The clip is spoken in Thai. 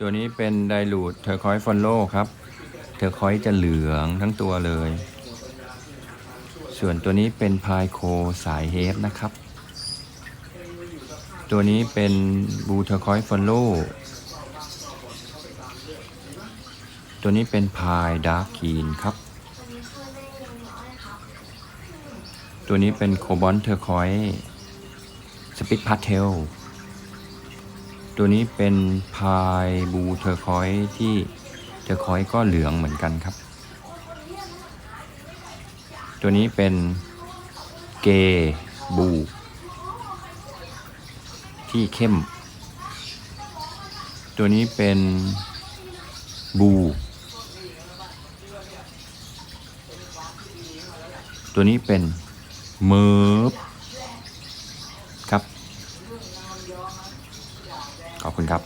ตัวนี้เป็นไดรูดเทอร์คอยฟอนโลครับเทอร์คอยจะเหลืองทั้งตัวเลย ส่วนตัวนี้เป็นพายโคสายเฮฟนะครับ ตัวนี้เป็นบูเทอร์คอยฟอนโลตัวนี้เป็นพายดาร์คีนครับ ตัวนี้เป็นโคบอลเทอร์คอยสปิตพาเทล ตัวนี้เป็นพายบูเทอร์คอยที่เทอร์คอยก็เหลืองเหมือนกันครับ ตัวนี้เป็นเกบู ที่เข้ม ตัวนี้เป็นบู ตัวนี้เป็นเมิร์ฟครับ ขอบคุณครับ